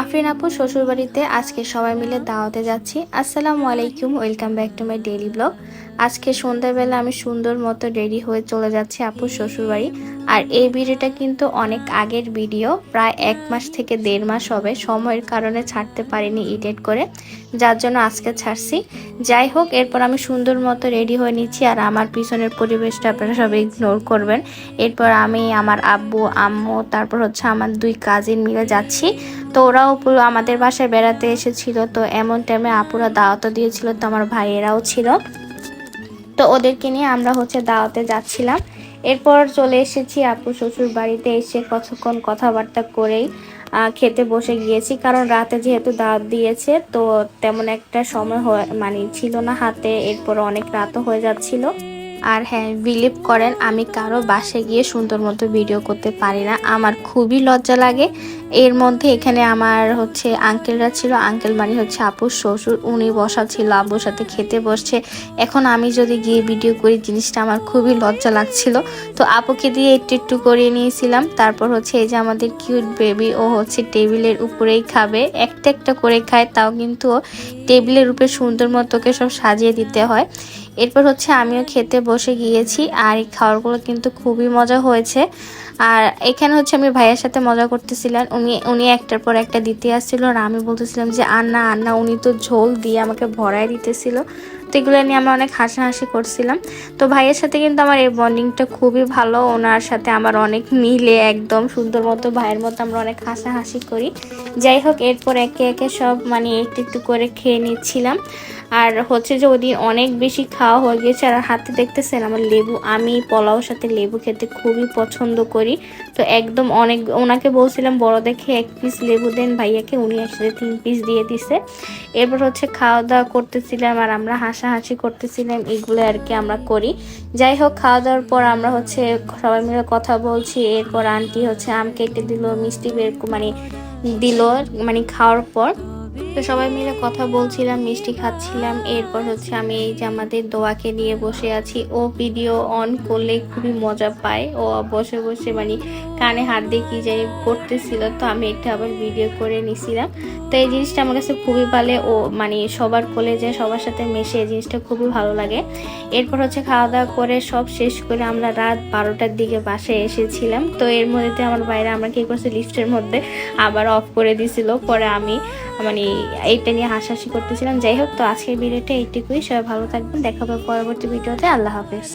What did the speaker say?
আফরিন আপু, শ্বশুরবাড়িতে আজকে সবাই মিলে দাওয়াতে যাচ্ছি। আসসালামু আলাইকুম, welcome back to my daily blog. আজকে সন্ধ্যাবেলা আমি সুন্দর মতো রেডি হয়ে চলে যাচ্ছি আপুর শ্বশুরবাড়ি। আর এই ভিডিওটা কিন্তু অনেক আগের ভিডিও, প্রায় এক মাস থেকে দেড় মাস হবে। সময়ের কারণে ছাড়তে পারিনি এডিট করে, যার জন্য আজকে ছাড়ছি। যাই হোক, এরপর আমি সুন্দর মতো রেডি হয়ে নিচ্ছি আর আমার পিছনের পরিবেশটা আপনারা সবাই ইগনোর করবেন। এরপর আমি আমার আব্বু, আম্মু, তারপর হচ্ছে আমার দুই কাজিন মিলে যাচ্ছি। তো ওরাও পুরো আমাদের বাসায় বেড়াতে এসেছিল। তো এমন টাইমে আপুরা দাওয়াতও দিয়েছিল, তো আমার ভাইয়েরাও ছিল। তো ওদেরকে নিয়ে আমরা হচ্ছে দাওয়াতে যাচ্ছিলাম। এরপর চলে এসেছি আপু শ্বশুর বাড়িতে এসে কতক্ষণ কথাবার্তা করেই খেতে বসে গিয়েছি। কারণ রাতে যেহেতু দাঁত দিয়েছে, তো তেমন একটা সময় মানে ছিল না হাতে, এরপর অনেক রাতও হয়ে যাচ্ছিল। আর হ্যাঁ বিলিভ করেন, আমি কারও বাসে গিয়ে সুন্দর মতো ভিডিও করতে পারি না। আমার খুবই লজ্জা লাগে। এর মধ্যে এখানে আমার হচ্ছে আঙ্কেলরা ছিল। আঙ্কেল মানে হচ্ছে আপুর শ্বশুর। উনি বসা ছিল, আব্বুর সাথে খেতে বসছে। এখন আমি যদি গিয়ে ভিডিও করি, জিনিসটা আমার খুবই লজ্জা লাগছিল। তো আপুকে দিয়ে একটু একটু করিয়ে নিয়েছিলাম। তারপর হচ্ছে এই যে আমাদের কিউট বেবি ও হচ্ছে টেবিলের উপরেই খাবে। একটা একটা করে খায়, তাও কিন্তু টেবিলের উপরে সুন্দর মতোকে সব সাজিয়ে দিতে হয়। এরপর হচ্ছে আমিও খেতে বসে গিয়েছি আর এই খাবারগুলো কিন্তু খুবই মজা হয়েছে। আর এখানে হচ্ছে আমি ভাইয়ের সাথে মজা করতেছিলাম। উনি উনি একটার পর একটা দিতে আসছিল আর আমি বলতেছিলাম যে, আন্না আন্না, উনি তো ঝোল দিয়ে আমাকে ভরায় দিতেছিল। তো এগুলো নিয়ে আমরা অনেক হাসাহাসি করছিলাম। তো ভাইয়ের সাথে কিন্তু আমার এই বন্ডিংটা খুবই ভালো। ওনার সাথে আমার অনেক মিলে একদম সুন্দর মতো, ভাইয়ের মতো আমরা অনেক হাসাহাসি করি। যাই হোক, এরপর একে একে সব মানে একটু একটু করে খেয়ে নিচ্ছিলাম। আর হচ্ছে যে ওদিন অনেক বেশি খাওয়া হয়ে গেছে আর হাতে দেখতেছেন আমার লেবু, আমি পোলাওর সাথে লেবু খেতে খুবই পছন্দ করি। তো একদম অনেক, ওনাকে বলছিলাম বড় দেখে এক পিস লেবু দেন, ভাইয়াকে উনি একসাথে তিন পিস দিয়ে দিছে। এরপর হচ্ছে খাওয়া দাওয়া করতেছিলাম আর আমরা হাসাহাসি করতেছিলাম, এগুলো আর কি আমরা করি। যাই হোক খাওয়া দাওয়ার পর আমরা হচ্ছে সবাই মিলে কথা বলছি, এরপর আন্টি হচ্ছে আম কেটে দিল, মিষ্টি বের মানে দিল মানে খাওয়ার পর। তো সবাই মিলে কথা বলছিলাম, মিষ্টি খাচ্ছিলাম। এরপর হচ্ছে আমি এই যে আমাদের দোয়াকে নিয়ে বসে আছি। ও ভিডিও অন করলে খুবই মজা পায়। ও বসে বসে মানে কানে হাত দিয়ে কি জানি করতেছিল। তো আমি এটা আবার ভিডিও করে নিছিলাম। তো এই জিনিসটা আমার কাছে খুবই ভালো। ও মানে সবার কোলে যে সবার সাথে মেশে এই জিনিসটা খুবই ভালো লাগে। এরপর হচ্ছে খাওয়া দাওয়া করে সব শেষ করে আমরা রাত বারোটার দিকে বাসায় এসেছিলাম। তো এর মধ্যে আমার বাইরে আমরা কি করছি লিফটের মধ্যে আবার অফ করে দিছিল। পরে আমি মানে এইটা নিয়ে হাসাহাসি করতেছিলাম। যাই হোক, তো আজকের ভিডিওটা এইটুকুই। সবাই ভালো থাকবেন। দেখা হবে পরবর্তী ভিডিওতে। আল্লাহ হাফেজ।